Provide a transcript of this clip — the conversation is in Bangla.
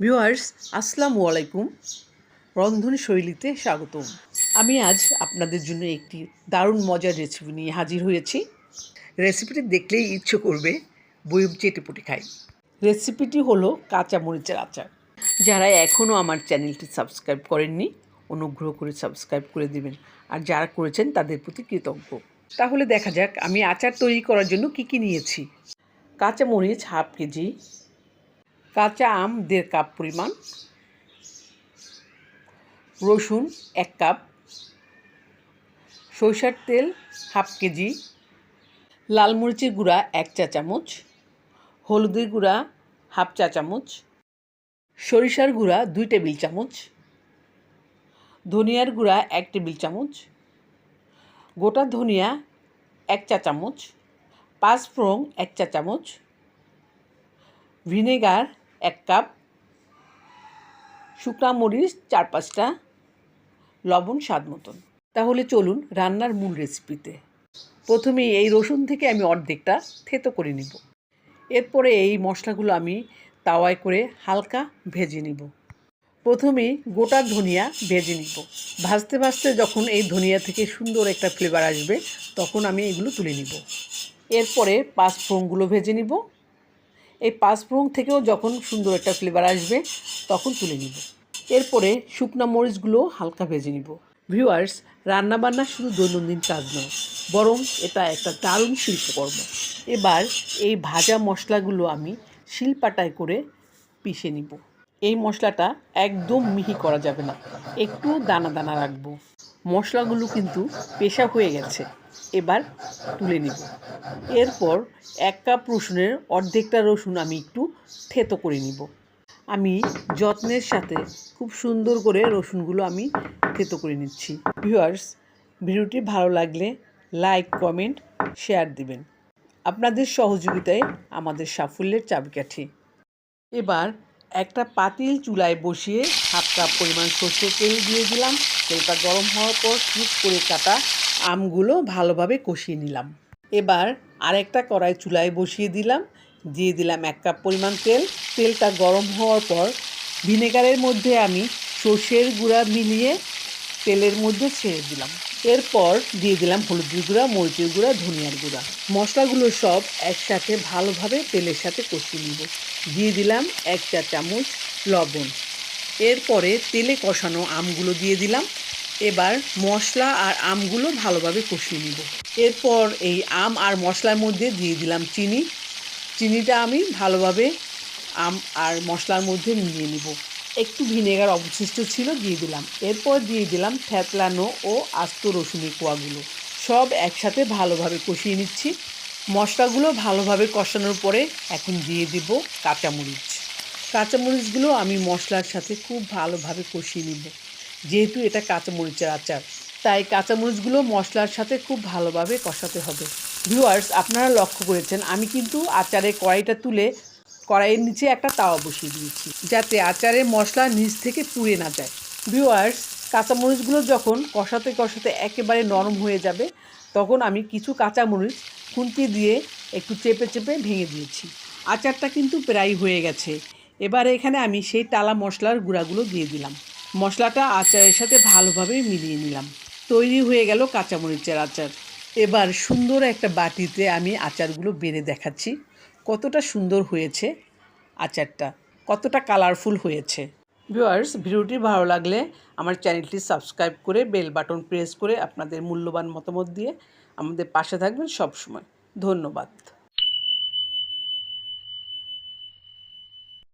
ভিউয়ার্স, আসসালামু আলাইকুম। রন্ধন শৈলীতে স্বাগতম। আমি আজ আপনাদের জন্য একটি দারুণ মজার রেসিপি নিয়ে হাজির হয়েছি। রেসিপিটি দেখলেই ইচ্ছে করবে বইম চেটেপুটে খাই। রেসিপিটি হলো কাঁচা মরিচের আচার। যারা এখনও আমার চ্যানেলটি সাবস্ক্রাইব করেননি, অনুগ্রহ করে সাবস্ক্রাইব করে দেবেন। আর যারা করেছেন, তাদের প্রতি কৃতজ্ঞ। তাহলে দেখা যাক, আমি আচার তৈরি করার জন্য কি কি নিয়েছি। কাঁচা মরিচ হাফ কেজি কাঁচা আম দেড় কাপ পরিমাণ। রসুন এক কাপ। সরিষার তেল হাফ কেজি। লাল মরিচের গুঁড়া এক চা চামচ। হলুদের গুঁড়া হাফ চা চামচ। সরিষার গুঁড়া দুই টেবিল চামচ। ধনিয়ার গুঁড়া এক টেবিল চামচ। গোটা ধনিয়া এক চা চামচ। পাঁচফোড়ন এক চা চামচ। ভিনেগার এক কাপ শুকনা মরিচ, চার পাঁচটা লবণ স্বাদ মতন। তাহলে চলুন রান্নার মূল রেসিপিতে প্রথমে এই রসুন থেকে আমি অর্ধেকটা থেতো করে নিব। এরপরে এই মশলাগুলো আমি তাওয়ায় করে হালকা ভেজে নিব। প্রথমে গোটা ধনিয়া ভেজে নিব। ভাজতে ভাজতে যখন এই ধনিয়া থেকে সুন্দর একটা ফ্লেভার আসবে, তখন আমি এগুলো তুলে নিব। এরপরে পাঁচ ফোড়নগুলো ভেজে নিব। এই পাঁচফোড়ন থেকেও যখন সুন্দর একটা ফ্লেভার আসবে, তখন তুলে নিব। এরপরে শুকনো মরিচগুলো হালকা ভেজে নিব। ভিউয়ার্স রান্নাবান্না শুধু দৈনন্দিন কাজ নয়, বরং এটা একটা দারুণ শিল্পকর্ম। এবার এই ভাজা মশলাগুলো আমি শিলপাটায় করে পিষে নিব। এই মশলাটা একদম মিহি করা যাবে না একটু দানা দানা রাখব। মশলাগুলো কিন্তু পেশা হয়ে গেছে। এবার তুলে নিব। এরপর এক কাপ রসুনের অর্ধেকটা রসুন আমি একটু থেতো করে নিব। আমি যত্নের সাথে খুব সুন্দর করে রসুনগুলো আমি থেতো করে নিচ্ছি। ভিউয়ার্স, ভিডিওটি ভালো লাগলে লাইক, কমেন্ট, শেয়ার দিবেন। আপনাদের সহযোগিতায় আমাদের সাফল্যের চাবিকাঠি। এবার একটা পাতিল চুলায় বসিয়ে হাফ কাপ পরিমাণ সর্ষের তেল দিয়ে দিলাম। তেলটা গরম হওয়ার পর কুচ করে কাটা আমগুলো ভালোভাবে কষিয়ে নিলাম। এবার আরেকটা কড়াই চুলায় বসিয়ে দিলাম। দিয়ে দিলাম এক কাপ পরিমাণ তেল। তেলটা গরম হওয়ার পর ভিনেগারের মধ্যে আমি সর্ষের গুঁড়া মিলিয়ে তেলের মধ্যে ছেড়ে দিলাম। এরপর দিয়ে দিলাম হলুদের গুঁড়া, মরিচের গুঁড়া, ধনিয়ার গুঁড়া। মশলাগুলো সব একসাথে ভালোভাবে তেলের সাথে কষিয়ে নিব। দিয়ে দিলাম এক চা চামচ লবণ। এরপরে তেলে কষানো আমগুলো দিয়ে দিলাম। এবার মশলা আর আমগুলো ভালোভাবে কষিয়ে নিব। এরপর এই আম আর মশলার মধ্যে দিয়ে দিলাম চিনি। চিনিটা আমি ভালোভাবে আম আর মশলার মধ্যে নিয়ে নিব। একটু ভিনেগার অবশিষ্ট ছিল দিয়ে দিলাম। এরপর দিয়ে দিলাম থ্যাতলানো ও আস্ত রসুনের কোয়াগুলো। সব একসাথে ভালোভাবে কষিয়ে নিচ্ছি। মশলাগুলো ভালোভাবে কষানোর পরে এখন দিয়ে দেব কাঁচামরিচ। কাঁচামরিচগুলো আমি মশলার সাথে খুব ভালোভাবে কষিয়ে নিব। যেহেতু এটা কাঁচামরিচের আচার, তাই কাঁচামরিচগুলো মশলার সাথে খুব ভালোভাবে কষাতে হবে। ভিউয়ার্স আপনারা লক্ষ্য করেছেন, আমি কিন্তু আচারে কড়াইটা তুলে কড়াইয়ের নিচে একটা তাওয়া বসিয়ে দিয়েছি, যাতে আচারে মশলা নিচ থেকে পুড়ে না যায়। ভিউয়ার্স কাঁচামরিচগুলো যখন কষাতে কষাতে একেবারে নরম হয়ে যাবে, তখন আমি কিছু কাঁচামরিচ খুন্তি দিয়ে একটু চেপে চেপে ভেঙে দিয়েছি। আচারটা কিন্তু প্রায় হয়ে গেছে। এবার এখানে আমি সেই টালা মশলার গুঁড়াগুলো দিয়ে দিলাম। মশলাটা আচারের সাথে ভালোভাবে মিলিয়ে নিলাম। তৈরি হয়ে গেল কাঁচামরিচের আচার। এবার সুন্দর একটা বাটিতে আমি আচারগুলো বেড়ে দেখাচ্ছি। কতটা সুন্দর হয়েছে আচারটা, কতটা কালারফুল হয়েছে। ভিউয়ার্স, ভিডিওটি ভালো লাগলে আমার চ্যানেলটি সাবস্ক্রাইব করে বেল বাটন প্রেস করে আপনাদের মূল্যবান মতামত দিয়ে আমাদের পাশে থাকবেন সব সময় ধন্যবাদ।